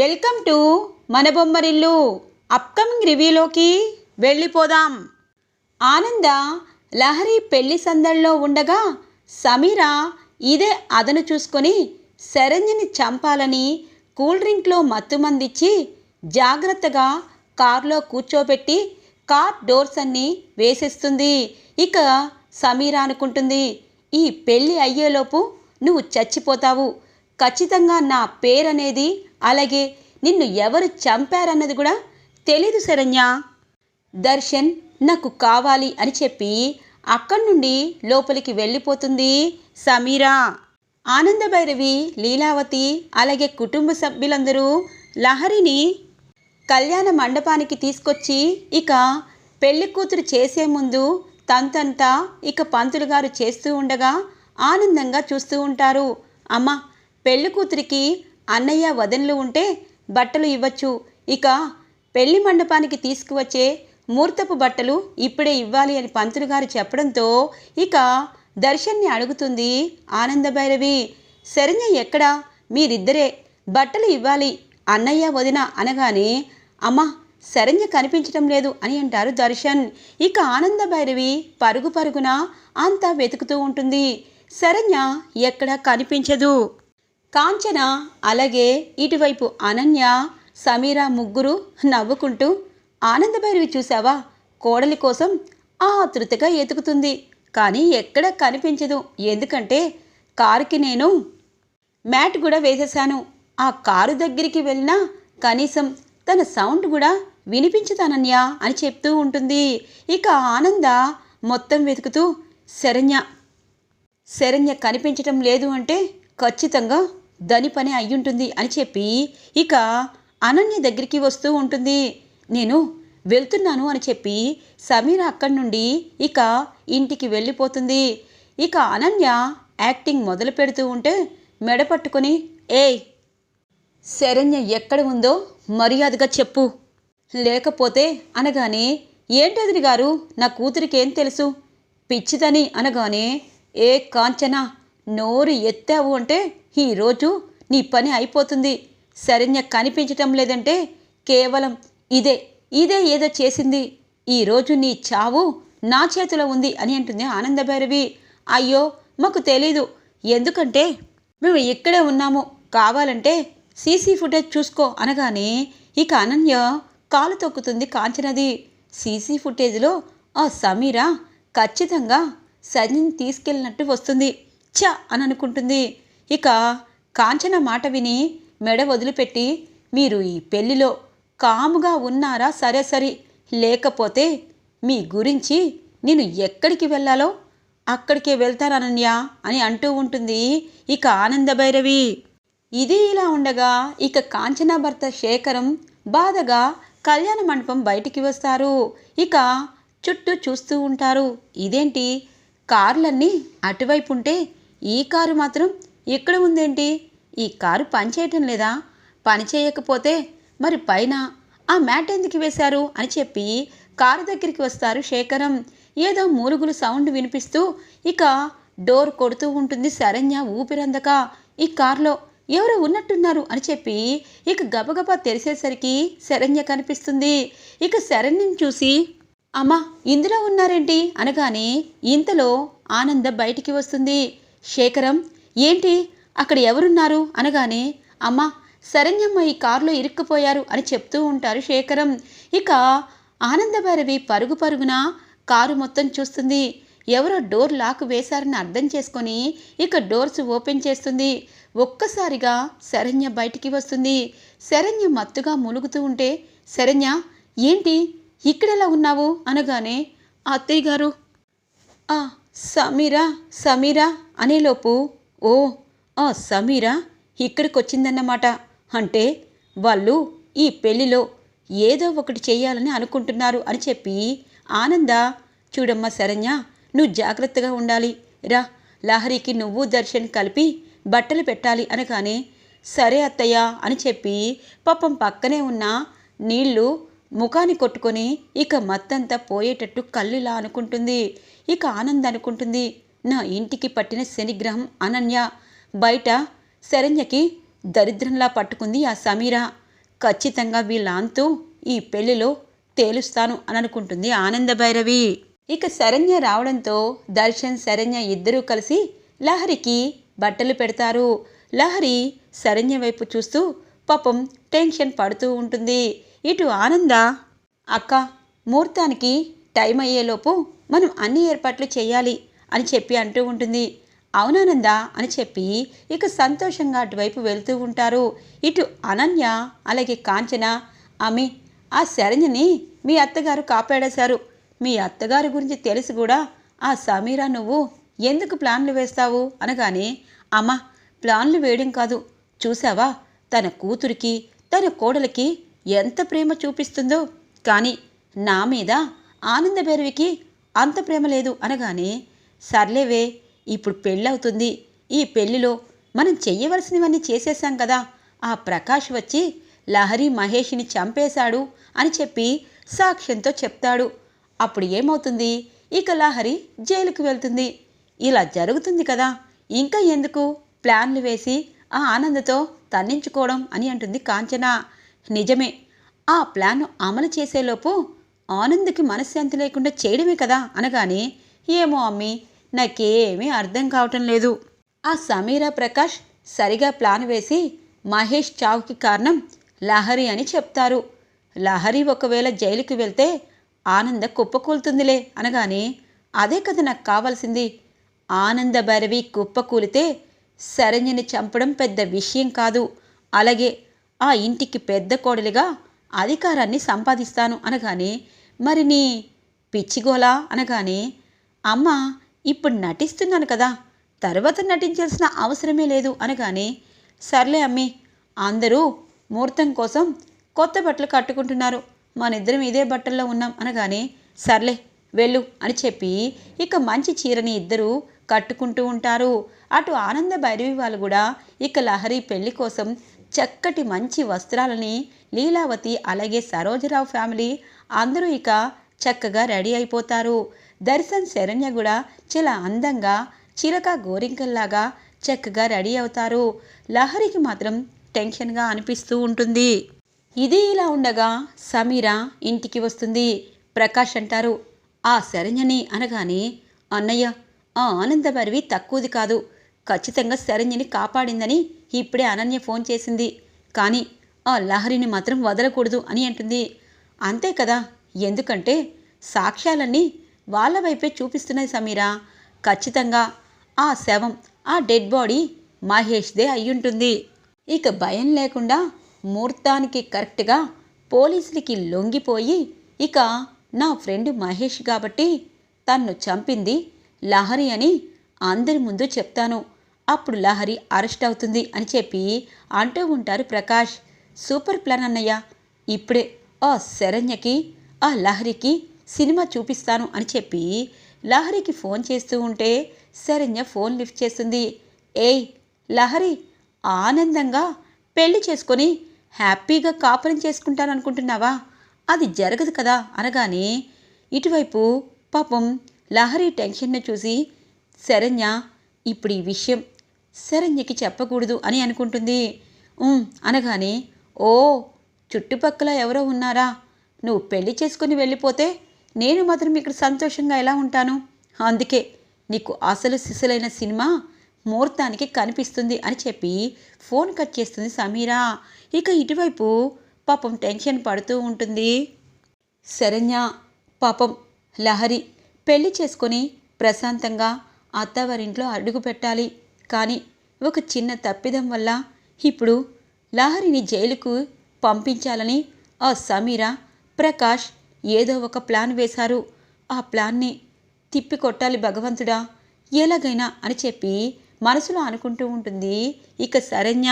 Welcome to మన Bommarillu. Upcoming రివ్యూలోకి వెళ్ళిపోదాం. ఆనంద లహరి పెళ్ళి సందడిలో ఉండగా సమీర ఇదే అదను చూసుకొని శరంజని చంపాలని కూల్ డ్రింక్లో మత్తుమందిచ్చి జాగ్రత్తగా కారులో కూర్చోబెట్టి కార్ డోర్స్ అన్నీ వేసేస్తుంది. ఇక సమీర అనుకుంటుంది ఈ పెళ్ళి అయ్యేలోపు నువ్వు చచ్చిపోతావు. ఖచ్చితంగా నా పేరనేది అలాగే నిన్ను ఎవరు చంపారన్నది కూడా తెలీదు శరణ్య. దర్శన్ నాకు కావాలి అని చెప్పి అక్కడి నుండి లోపలికి వెళ్ళిపోతుంది సమీరా. ఆనందభైరవి లీలావతి అలాగే కుటుంబ సభ్యులందరూ లహరిని కళ్యాణ మండపానికి తీసుకొచ్చి ఇక పెళ్ళి కూతురు చేసే ముందు తంతంతా ఇక పంతులు గారు చేస్తూ ఉండగా ఆనందంగా చూస్తూ ఉంటారు. అమ్మ పెళ్ళి కూతురికి అన్నయ్య వదనలు ఉంటే బట్టలు ఇవ్వచ్చు. ఇక పెళ్ళి మండపానికి తీసుకువచ్చే ముహూర్తపు బట్టలు ఇప్పుడే ఇవ్వాలి అని పంతులు గారు చెప్పడంతో ఇక దర్శన్ని అడుగుతుంది ఆనందభైరవి శరణ్య ఎక్కడా? మీరిద్దరే. బట్టలు ఇవ్వాలి. అన్నయ్య వదిన అనగానే అమ్మా శరణ్య కనిపించడం లేదు అని అంటారు దర్శన్. ఇక ఆనందభైరవి పరుగు పరుగున అంతా వెతుకుతూ ఉంటుంది. శరణ్య ఎక్కడా కనిపించదు. కాంచన అలాగే ఇటువైపు అనన్య సమీర ముగ్గురు నవ్వుకుంటూ ఆనందభైరవి చూసావా కోడలి కోసం ఆతృతగా ఎతుకుతుంది. కానీ ఎక్కడ కనిపించదు. ఎందుకంటే కారుకి నేను మ్యాట్ కూడా వేసేశాను. ఆ కారు దగ్గరికి వెళ్ళినా కనీసం తన సౌండ్ కూడా వినిపించదనన్య అని చెప్తూ ఉంటుంది. ఇక ఆనంద మొత్తం వెతుకుతూ శరణ్య శరణ్య కనిపించటం లేదు అంటే ఖచ్చితంగా దని పని అయ్యుంటుంది అని చెప్పి ఇక అనన్య దగ్గరికి వస్తూ ఉంటుంది. నేను వెళ్తున్నాను అని చెప్పి సమీర అక్కడి నుండి ఇక ఇంటికి వెళ్ళిపోతుంది. ఇక అనన్య యాక్టింగ్ మొదలు పెడుతూ ఉంటే మెడ పట్టుకొని ఏయ్ శరణ్య ఎక్కడ ఉందో మర్యాదగా చెప్పు. లేకపోతే అనగానే ఏంటదిని గారు నా కూతురికి ఏం తెలుసు? పిచ్చిదని. అనగానే ఏ కాంచన నోరు ఎత్తావు అంటే ఈరోజు నీ పని అయిపోతుంది. శరణ్య కనిపించటం లేదంటే కేవలం ఇదే ఇదే ఏదో చేసింది. ఈరోజు నీ చావు నా చేతిలో ఉంది అని అంటుంది ఆనందభైరవి. అయ్యో మాకు తెలీదు. ఎందుకంటే మేము ఇక్కడే ఉన్నాము. కావాలంటే సీసీ ఫుటేజ్ చూసుకో అనగానే ఇక అనన్య కాలు తొక్కుతుంది కాంచనది. సీసీ ఫుటేజ్లో ఆ సమీరా ఖచ్చితంగా సరిని తీసుకెళ్ళినట్టు వస్తుంది. ఛ అని అనుకుంటుంది ఇక కాంచన మాట విని మెడ వదిలిపెట్టి మీరు ఈ పెళ్ళిలో కాముగా ఉన్నారా సరే సరి లేకపోతే మీ గురించి నేను ఎక్కడికి వెళ్ళాలో అక్కడికే వెళ్తానన్నయ్య అని అంటూ ఉంటుంది ఇక ఆనందభైరవి. ఇది ఇలా ఉండగా ఇక కాంచన భర్త శేఖరం బాధగా కళ్యాణ మండపం బయటికి వస్తారు. ఇక చుట్టూ చూస్తూ ఉంటారు. ఇదేంటి? కార్లన్నీ అటువైపు ఉంటే ఈ కారు మాత్రం ఇక్కడ ఉందేంటి? ఈ కారు పనిచేయటం లేదా? పని చేయకపోతే మరి పైన ఆ మ్యాట్ ఎందుకు వేశారు అని చెప్పి కారు దగ్గరికి వస్తారు శేఖరం. ఏదో మూలుగులు సౌండ్ వినిపిస్తూ ఇక డోర్ కొడుతూ ఉంటుంది శరణ్య ఊపిరందక. ఈ కారులో ఎవరో ఉన్నట్టున్నారు అని చెప్పి ఇక గబగబా తెరిసేసరికి శరణ్య కనిపిస్తుంది. ఇక శరణ్యం చూసి అమ్మా ఇందులో ఉన్నారేంటి? అనగానే ఇంతలో ఆనంద బయటికి వస్తుంది. శేఖరం ఏంటి? అక్కడ ఎవరున్నారు? అనగానే అమ్మా శరణ్యమ్మ ఈ కారులో ఇరుక్కుపోయారు అని చెప్తూ ఉంటారు శేఖరం. ఇక ఆనందభైరవి పరుగు పరుగున కారు మొత్తం చూస్తుంది. ఎవరో డోర్ లాక్ వేశారని అర్థం చేసుకొని ఇక డోర్స్ ఓపెన్ చేస్తుంది. ఒక్కసారిగా శరణ్య బయటికి వస్తుంది. శరణ్య మత్తుగా ములుగుతూ ఉంటే శరణ్య ఏంటి? ఇక్కడెలా ఉన్నావు? అనగానే అత్తయ్య గారు సమీరా సమీరా అనేలోపు ఓ ఆ సమీరా ఇక్కడికి వచ్చిందన్నమాట అంటే వాళ్ళు ఈ పెళ్ళిలో ఏదో ఒకటి చేయాలని అనుకుంటున్నారు అని చెప్పి ఆనంద చూడమ్మా శరణ్య నువ్వు జాగ్రత్తగా ఉండాలి. రా లహరికి నువ్వు దర్శన్ కలిపి బట్టలు పెట్టాలి అనగానే సరే అత్తయ్య అని చెప్పి పాపం పక్కనే ఉన్న నీళ్ళు ముఖాన్ని కొట్టుకొని ఇక మత్తంతా పోయేటట్టు కళ్ళులా అనుకుంటుంది. ఇక ఆనంద్ అనుకుంటుంది నా ఇంటికి పట్టిన శనిగ్రహం అనన్య. బయట శరణ్యకి దరిద్రంలా పట్టుకుంది ఆ సమీర. ఖచ్చితంగా వీళ్ళ ఈ పెళ్ళిలో తేలుస్తాను అని అనుకుంటుంది ఆనంద భైరవి ఇక శరణ్య రావడంతో దర్శన్ శరణ్య ఇద్దరూ కలిసి లహరికి బట్టలు పెడతారు. లహరి శరణ్య వైపు చూస్తూ పాపం టెన్షన్ పడుతూ ఉంటుంది. ఇటు ఆనంద అక్క ముహూర్తానికి టైం అయ్యేలోపు మనం అన్ని ఏర్పాట్లు చేయాలి అని చెప్పి అంటూ ఉంటుంది. అవునానంద అని చెప్పి ఇక సంతోషంగా అటువైపు వెళ్తూ ఉంటారు. ఇటు అనన్య అలాగే కాంచన ఆమె ఆ శరణ్యని మీ అత్తగారు కాపాడేశారు. మీ అత్తగారి గురించి తెలిసి కూడా ఆ సమీరా నువ్వు ఎందుకు ప్లాన్లు వేస్తావు? అనగానే అమ్మ ప్లాన్లు వేయడం కాదు. చూసావా? తన కూతురికి తన కోడలికి ఎంత ప్రేమ చూపిస్తుందో. కానీ నా మీద ఆనందభైరవికి అంత ప్రేమ లేదు అనగానే సర్లేవే ఇప్పుడు పెళ్ళవుతుంది. ఈ పెళ్ళిలో మనం చెయ్యవలసినవన్నీ చేసేసాం కదా. ఆ ప్రకాష్ వచ్చి లహరి మహేష్ని చంపేశాడు అని చెప్పి సాక్ష్యంతో చెప్తాడు. అప్పుడు ఏమవుతుంది? ఇక లహరి జైలుకు వెళ్తుంది. ఇలా జరుగుతుంది కదా. ఇంకా ఎందుకు? ప్లాన్లు వేసి ఆ ఆనందతో తన్నించుకోవడం అని అంటుంది కాంచన. నిజమే. ఆ ప్లాన్ అమలు చేసేలోపు ఆనంద్కి మనశ్శాంతి లేకుండా చేయడమే కదా అనగానే ఏమో అమ్మి నాకేమీ అర్థం కావటం లేదు. ఆ సమీరా ప్రకాష్ సరిగా ప్లాన్ వేసి మహేష్ చావుకి కారణం లహరి అని చెప్తారు. లహరి ఒకవేళ జైలుకి వెళ్తే ఆనంద కుప్పకూలుతుందిలే అనగానే అదే కదా నాకు కావాల్సింది. ఆనంద భైరవి కుప్పకూలితే శరణ్యని చంపడం పెద్ద విషయం కాదు. అలాగే ఆ ఇంటికి పెద్ద కోడలిగా అధికారాన్ని సంపాదిస్తాను అనగానే మరి నీ పిచ్చిగోలా అనగానే అమ్మ ఇప్పుడు నటిస్తున్నాను కదా తర్వాత నటించాల్సిన అవసరమే లేదు అనగానే సర్లే అమ్మి అందరూ ముహూర్తం కోసం కొత్త బట్టలు కట్టుకుంటున్నారు. మనిద్దరం ఇదే బట్టల్లో ఉన్నాం అనగానే సర్లే వెళ్ళు అని చెప్పి ఇక మంచి చీరని ఇద్దరు కట్టుకుంటూ ఉంటారు. అటు ఆనంద భైరవి వాళ్ళు కూడా ఇక లహరి పెళ్ళి కోసం చక్కటి మంచి వస్త్రాలని లీలావతి అలాగే సరోజరావు ఫ్యామిలీ అందరూ ఇక చక్కగా రెడీ అయిపోతారు. దర్శన్ శరణ్య కూడా చాలా అందంగా చిలక గోరింకల్లాగా చక్కగా రెడీ అవుతారు. లహరికి మాత్రం టెన్షన్గా అనిపిస్తూ ఉంటుంది. ఇది ఇలా ఉండగా సమీర ఇంటికి వస్తుంది. ప్రకాష్ అంటారు ఆ శరణ్యని అనగానే అన్నయ్య ఆ ఆనందభరివి తక్కువది కాదు. ఖచ్చితంగా శరణ్యని కాపాడిందని ఇప్పుడే అనన్య ఫోన్ చేసింది. కానీ ఆ లహరిని మాత్రం వదలకూడదు అని అంటుంది. అంతే కదా? ఎందుకంటే సాక్ష్యాలన్నీ వాళ్ళ వైపే చూపిస్తున్నాయి సమీరా. ఖచ్చితంగా ఆ శవం ఆ డెడ్ బాడీ మహేష్దే అయ్యుంటుంది. ఇక భయం లేకుండా ముహూర్తానికి కరెక్ట్గా పోలీసులకి లొంగిపోయి ఇక నా ఫ్రెండ్ మహేష్ కాబట్టి తన్ను చంపింది లహరి అని అందరి ముందు చెప్తాను. అప్పుడు లహరి అరెస్ట్ అవుతుంది అని చెప్పి అంటూ ఉంటారు ప్రకాష్. సూపర్ ప్లాన్ అన్నయ్య. ఇప్పుడే ఆ శరణ్యకి ఆ లహరికి సినిమా చూపిస్తాను అని చెప్పి లహరికి ఫోన్ చేస్తూ ఉంటే శరణ్య ఫోన్ లిఫ్ట్ చేస్తుంది. ఏయ్ లహరి ఆనందంగా పెళ్ళి చేసుకొని హ్యాపీగా కాపురం చేసుకుంటాననుకుంటున్నావా? అది జరగదు కదా అనగానే ఇటువైపు పాపం లహరి టెన్షన్ను చూసి శరణ్య ఇప్పుడు ఈ విషయం శరణ్యకి చెప్పకూడదు అని అనుకుంటుంది. అనగానే ఓ చుట్టుపక్కల ఎవరో ఉన్నారా? నువ్వు పెళ్ళి చేసుకుని వెళ్ళిపోతే నేను మాత్రం ఇక్కడ సంతోషంగా ఎలా ఉంటాను? అందుకే నీకు అసలు సిసలైన సినిమా ముహూర్తానికి కనిపిస్తుంది అని చెప్పి ఫోన్ కట్ చేస్తుంది సమీరా. ఇక ఇటువైపు పాపం టెన్షన్ పడుతూ ఉంటుంది. శరణ్య పాపం లహరి పెళ్ళి చేసుకొని ప్రశాంతంగా అత్తవారింట్లో అడుగు పెట్టాలి కానీ ఒక చిన్న తప్పిదం వల్ల ఇప్పుడు లహరిని జైలుకు పంపించాలని ఆ సమీర ప్రకాష్ ఏదో ఒక ప్లాన్ వేశారు. ఆ ప్లాన్ని తిప్పికొట్టాలి భగవంతుడా? ఎలాగైనా అని చెప్పి మనసులో అనుకుంటూ ఉంటుంది. ఇక శరణ్య.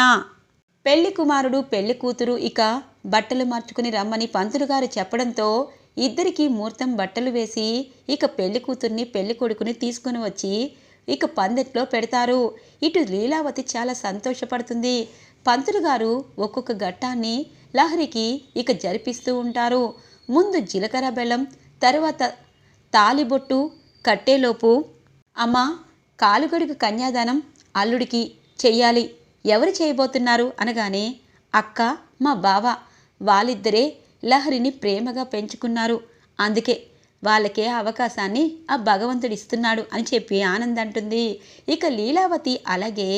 పెళ్ళి కుమారుడు పెళ్ళి కూతురు ఇక బట్టలు మార్చుకుని రమ్మని పంతులు గారు చెప్పడంతో ఇద్దరికి ముహూర్తం బట్టలు వేసి ఇక పెళ్ళి కూతుర్ని పెళ్ళి కొడుకుని తీసుకుని వచ్చి ఇక పందెట్లో పెడతారు. ఇటు లీలావతి చాలా సంతోషపడుతుంది. పంతులు గారు ఒక్కొక్క ఘట్టాన్ని లహరికి ఇక జరిపిస్తూ ఉంటారు. ముందు జీలకర్ర బెల్లం తర్వాత తాలిబొట్టు కట్టేలోపు అమ్మ కాలుగడుగు కన్యాదానం అల్లుడికి చెయ్యాలి. ఎవరు చేయబోతున్నారు? అనగానే అక్క మా బావ వాళ్ళిద్దరే లహరిని ప్రేమగా పెంచుకున్నారు. అందుకే వాళ్ళకే అవకాశాన్ని ఆ భగవంతుడు ఇస్తున్నాడు అని చెప్పి ఆనంద్ అంటుంది. ఇక లీలావతి అలాగే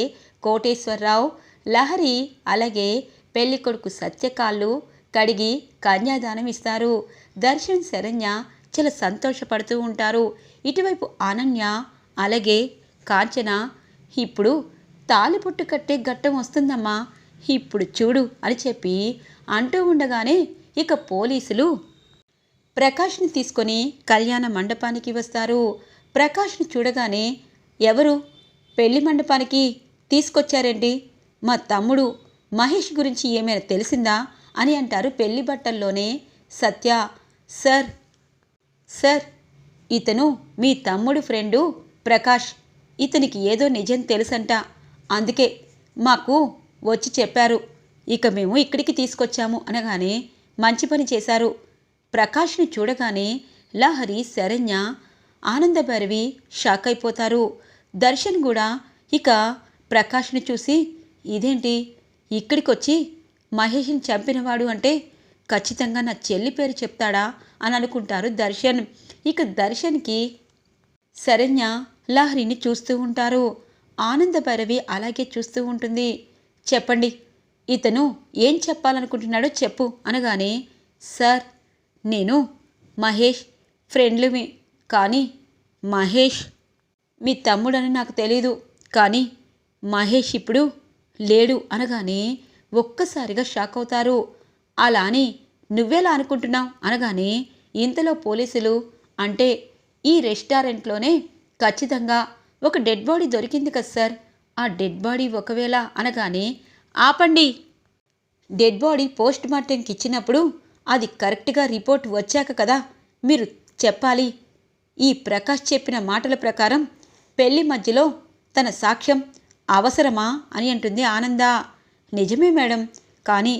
కోటేశ్వరరావు లహరి అలాగే పెళ్ళి కొడుకు సత్యకాళ్ళు కడిగి కన్యాదానం ఇస్తారు. దర్శన్ శరణ్య చాలా సంతోషపడుతూ ఉంటారు. ఇటువైపు అనన్య అలాగే కాంచన ఇప్పుడు తాలిపొట్టు కట్టే ఘట్టం వస్తుందమ్మా ఇప్పుడు చూడు అని చెప్పి అంటూ ఉండగానే ఇక పోలీసులు ప్రకాష్ని తీసుకొని కళ్యాణ మండపానికి వస్తారు. ప్రకాష్ని చూడగానే ఎవరు? పెళ్ళి మండపానికి తీసుకొచ్చారండి మా తమ్ముడు మహేష్ గురించి ఏమైనా తెలిసిందా అని అంటారు పెళ్ళి బట్టల్లోనే సత్య. సార్ సార్ ఇతను మీ తమ్ముడు ఫ్రెండు ప్రకాష్. ఇతనికి ఏదో నిజం తెలుసంట. అందుకే మాకు వచ్చి చెప్పారు. ఇక మేము ఇక్కడికి తీసుకొచ్చాము అనగానే మంచి పని చేశారు. ప్రకాష్ని చూడగానే లహరి శరణ్య ఆనందభైరవి షాక్ అయిపోతారు. దర్శన్ కూడా ఇక ప్రకాష్ని చూసి ఇదేంటి? ఇక్కడికొచ్చి మహేష్ని చంపినవాడు అంటే ఖచ్చితంగా నా చెల్లి పేరు చెప్తాడా? అని అనుకుంటారు దర్శన్. ఇక దర్శన్కి శరణ్య లహరిని చూస్తూ ఉంటారు. ఆనందభైరవి అలాగే చూస్తూ ఉంటుంది. చెప్పండి ఇతను ఏం చెప్పాలనుకుంటున్నాడో చెప్పు అనగానే సార్ నేను మహేష్ ఫ్రెండ్లుమి కానీ మహేష్ మీ తమ్ముడని నాకు తెలీదు కానీ మహేష్ ఇప్పుడు లేడు అనగానే ఒక్కసారిగా షాక్ అవుతారు. అలా అని నువ్వెలా అనుకుంటున్నావు? అనగానే ఇంతలో పోలీసులు అంటే ఈ రెస్టారెంట్లోనే ఖచ్చితంగా ఒక డెడ్ బాడీ దొరికింది కదా సార్ ఆ డెడ్ బాడీ ఒకవేళ అనగానే ఆపండి. డెడ్ బాడీ పోస్ట్ మార్టంకి ఇచ్చినప్పుడు అది కరెక్ట్గా రిపోర్ట్ వచ్చాక కదా మీరు చెప్పాలి. ఈ ప్రకాష్ చెప్పిన మాటల ప్రకారం పెళ్ళి మధ్యలో తన సాక్ష్యం అవసరమా అని అంటుంది ఆనంద. నిజమే మేడం కానీ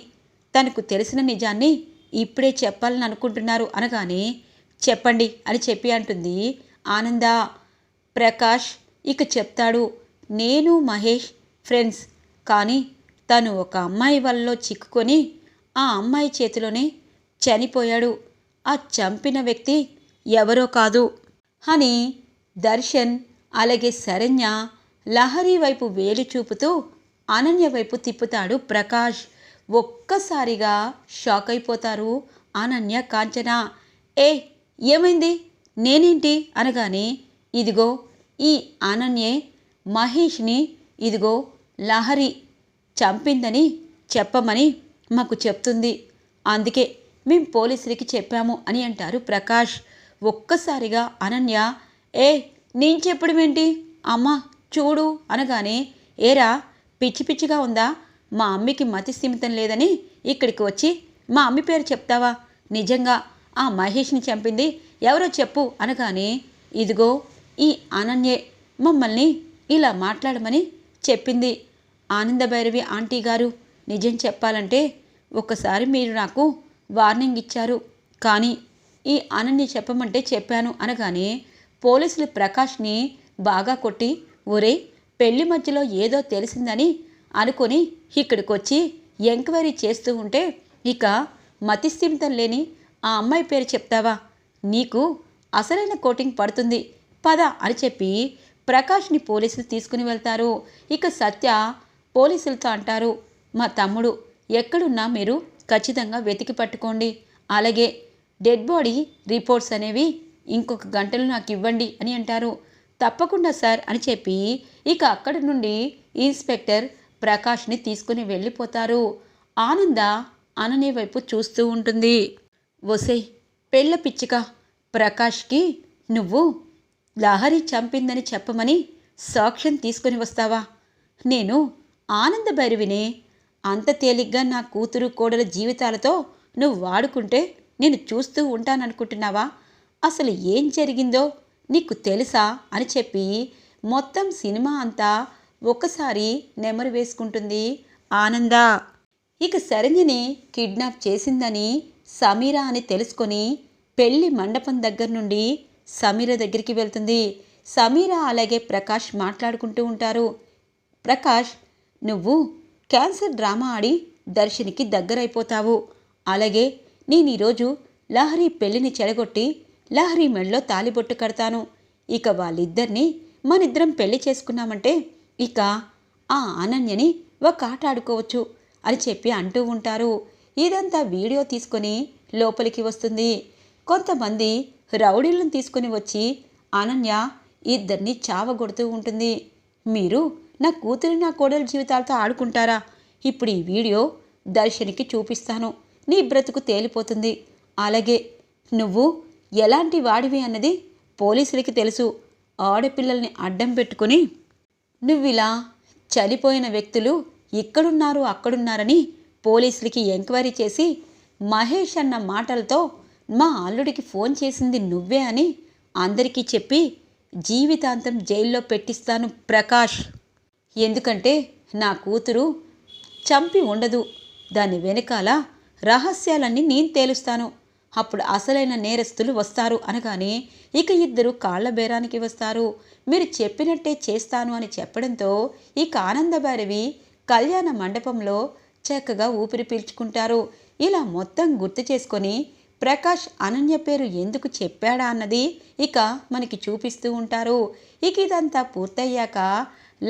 తనకు తెలిసిన నిజాన్ని ఇప్పుడే చెప్పాలని అనుకుంటున్నారు అనగానే చెప్పండి అని చెప్పి అంటుంది ఆనంద. ప్రకాష్ ఇక చెప్తాడు నేను మహేష్ ఫ్రెండ్స్ కానీ తను ఒక అమ్మాయి వలలో చిక్కుకొని ఆ అమ్మాయి చేతిలోనే చనిపోయాడు. ఆ చంపిన వ్యక్తి ఎవరో కాదు. అని దర్శన్ అలాగే శరణ్య లహరి వైపు వేలు చూపుతూ అనన్య వైపు తిప్పుతాడు ప్రకాష్. ఒక్కసారిగా షాక్ అయిపోతారు అనన్య కాంచన. ఏ ఏమైంది? నేనేంటి? అనగానే ఇదిగో ఈ అనన్యే మహేష్ని ఇదిగో లహరి చంపిందని చెప్పమని మాకు చెప్తుంది. అందుకే మేం పోలీసులకి చెప్పాము అని అంటారు ప్రకాష్. ఒక్కసారిగా అనన్య ఏ నేను చెప్పడం ఏంటి చూడు అనగానే ఏరా పిచ్చి పిచ్చిగా ఉందా? మా అమ్మకి మతి స్థిమితం లేదని ఇక్కడికి వచ్చి మా అమ్మ పేరు చెప్తావా? నిజంగా ఆ మహేష్ని చంపింది ఎవరో చెప్పు అనగానే ఇదిగో ఈ అనన్యే మమ్మల్ని ఇలా మాట్లాడమని చెప్పింది. ఆనందభైరవి ఆంటీ గారు నిజం చెప్పాలంటే ఒకసారి మీరు నాకు వార్నింగ్ ఇచ్చారు. కానీ ఈ అనన్య చెప్పమంటే చెప్పాను అనగానే పోలీసులు ప్రకాష్ని బాగా కొట్టి ఒరే పెళ్ళి మధ్యలో ఏదో తెలిసిందని అనుకొని ఇక్కడికొచ్చి ఎంక్వైరీ చేస్తూ ఉంటే ఇక మతిస్థిమితం లేని ఆ అమ్మాయి పేరు చెప్తావా? నీకు అసలైన కోటింగ్ పడుతుంది. పద అని చెప్పి ప్రకాష్ని పోలీసులు తీసుకుని వెళ్తారు. ఇక సత్య పోలీసులతో అంటారు మా తమ్ముడు ఎక్కడున్నా మీరు ఖచ్చితంగా వెతికి పట్టుకోండి. అలాగే డెడ్ బాడీ రిపోర్ట్స్ అనేవి ఇంకొక గంటలు నాకు ఇవ్వండి అని అంటారు. తప్పకుండా సార్ అని చెప్పి ఇక అక్కడి నుండి ఇన్స్పెక్టర్ ప్రకాష్ని తీసుకుని వెళ్ళిపోతారు. ఆనంద అనని వైపు చూస్తూ ఉంటుంది. ఒసే పెళ్ళ పిచ్చిక ప్రకాష్కి నువ్వు లహరి చంపిందని చెప్పమని సాక్ష్యం తీసుకుని వస్తావా? నేను ఆనంద భైరవినే. అంత తేలిగ్గా నా కూతురు కోడల జీవితాలతో నువ్వు వాడుకుంటే నేను చూస్తూ ఉంటాననుకుంటున్నావా? అసలు ఏం జరిగిందో నీకు తెలుసా? అని చెప్పి మొత్తం సినిమా అంతా ఒకసారి నెమరు వేసుకుంటుంది ఆనంద. ఇక శరణ్యని కిడ్నాప్ చేసిందని సమీర అని తెలుసుకొని పెళ్ళి మండపం దగ్గర నుండి సమీర దగ్గరికి వెళ్తుంది. సమీర అలాగే ప్రకాష్ మాట్లాడుకుంటూ ఉంటారు. ప్రకాష్ నువ్వు క్యాన్సర్ డ్రామా ఆడి దర్శనికి దగ్గరైపోతావు. అలాగే నేను ఈరోజు లహరి పెళ్ళిని చెడగొట్టి లహరి మెడలో తాలిబొట్టు కడతాను. ఇక వాళ్ళిద్దరినీ మనిద్దరం పెళ్ళి చేసుకున్నామంటే ఇక ఆ అనన్యని ఒక ఆట ఆడుకోవచ్చు అని చెప్పి అంటూ ఉంటారు. ఇదంతా వీడియో తీసుకొని లోపలికి వస్తుంది. కొంతమంది రౌడీలను తీసుకొని వచ్చి అనన్య ఇద్దరిని చావగొడుతూ ఉంటుంది. మీరు నా కూతురు నా కోడల జీవితాలతో ఆడుకుంటారా? ఇప్పుడు ఈ వీడియో దర్శనికి చూపిస్తాను. నీ బ్రతుకు తేలిపోతుంది. అలాగే నువ్వు ఎలాంటి వాడివి అన్నది పోలీసులకి తెలుసు. ఆడపిల్లల్ని అడ్డం పెట్టుకుని నువ్విలా చనిపోయిన వ్యక్తులు ఇక్కడున్నారు అక్కడున్నారని పోలీసులకి ఎంక్వైరీ చేసి మహేష్ అన్న మాటలతో మా అల్లుడికి ఫోన్ చేసింది నువ్వే అని అందరికీ చెప్పి జీవితాంతం జైల్లో పెట్టిస్తాను ప్రకాష్. ఎందుకంటే నా కూతురు చంపి ఉండదు. దాని వెనకాల రహస్యాలన్నీ నేను తేలుస్తాను. అప్పుడు అసలైన నేరస్తులు వస్తారు అనగానే ఇక ఇద్దరు కాళ్ళ బేరానికి వస్తారు. మీరు చెప్పినట్టే చేస్తాను అని చెప్పడంతో ఇక ఆనందభైరవి కళ్యాణ మండపంలో చక్కగా ఊపిరి పీల్చుకుంటారు. ఇలా మొత్తం గుర్తు చేసుకొని ప్రకాష్ అనన్య పేరు ఎందుకు చెప్పాడా అన్నది ఇక మనకి చూపిస్తూ ఉంటారు. ఇక ఇదంతా పూర్తయ్యాక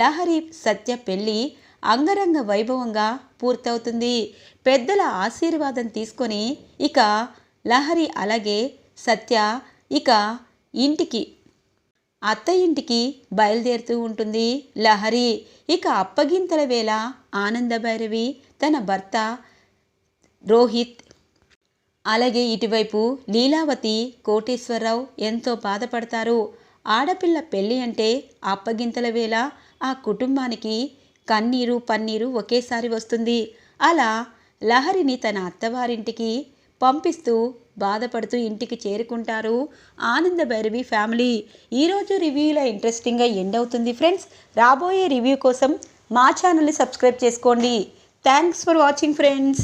లహరి సత్య పెళ్ళి అంగరంగ వైభవంగా పూర్తవుతుంది. పెద్దల ఆశీర్వాదం తీసుకొని ఇక లహరి అలాగే సత్య ఇక ఇంటికి అత్త ఇంటికి బయలుదేరుతూ ఉంటుంది లహరి. ఇక అప్పగింతల వేళ ఆనందభైరవి తన భర్త రోహిత్ అలాగే ఇటువైపు లీలావతి కోటేశ్వరరావు ఎంతో బాధపడతారు. ఆడపిల్ల పెళ్ళి అంటే అప్పగింతల వేళ ఆ కుటుంబానికి కన్నీరు పన్నీరు ఒకేసారి వస్తుంది. అలా లహరిని తన అత్తవారింటికి పంపిస్తూ బాధపడుతూ ఇంటికి చేరుకుంటారు ఆనంద భైరవి ఫ్యామిలీ. ఈరోజు రివ్యూలో ఇంట్రెస్టింగ్గా ఎండ్ అవుతుంది ఫ్రెండ్స్. రాబోయే రివ్యూ కోసం మా ఛానల్ని సబ్స్క్రైబ్ చేసుకోండి. Thanks for watching friends.